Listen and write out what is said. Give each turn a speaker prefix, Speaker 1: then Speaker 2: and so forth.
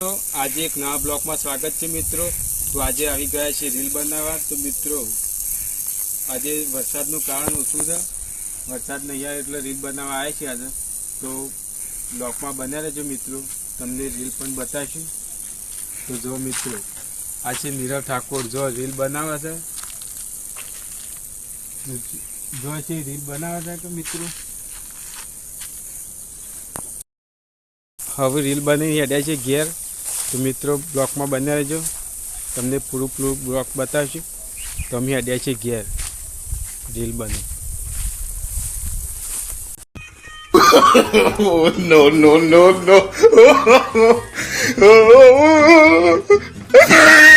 Speaker 1: આજે એક નવા બ્લોકમાં સ્વાગત છે મિત્રો. તો આજે આવી ગયા છે રીલ બનાવવા. તો મિત્રો, આજે વરસાદનું કારણ ઓછું છે. વરસાદ નહીં આવે એટલે રીલ બનાવવા આવ્યા છે આજે. તો બ્લોકમાં બન્યા રહેજો મિત્રો. તમને રીલ પણ બતાવીશું. તો જો મિત્રો, આ છે નીરવ ઠાકોર જો રીલ બનાવે છે. જો છે રીલ બનાવે છે કે મિત્રો? હવે રીલ બની હેડ્યા છે ઘેર. તો મિત્રો, બ્લોકમાં બન્યા રહેજો. તમને પૂરું પૂરું બ્લોક બતાવશું. તો અમે અડ્યા છીએ ઘેર. રીલ બની.
Speaker 2: Oh no no no no!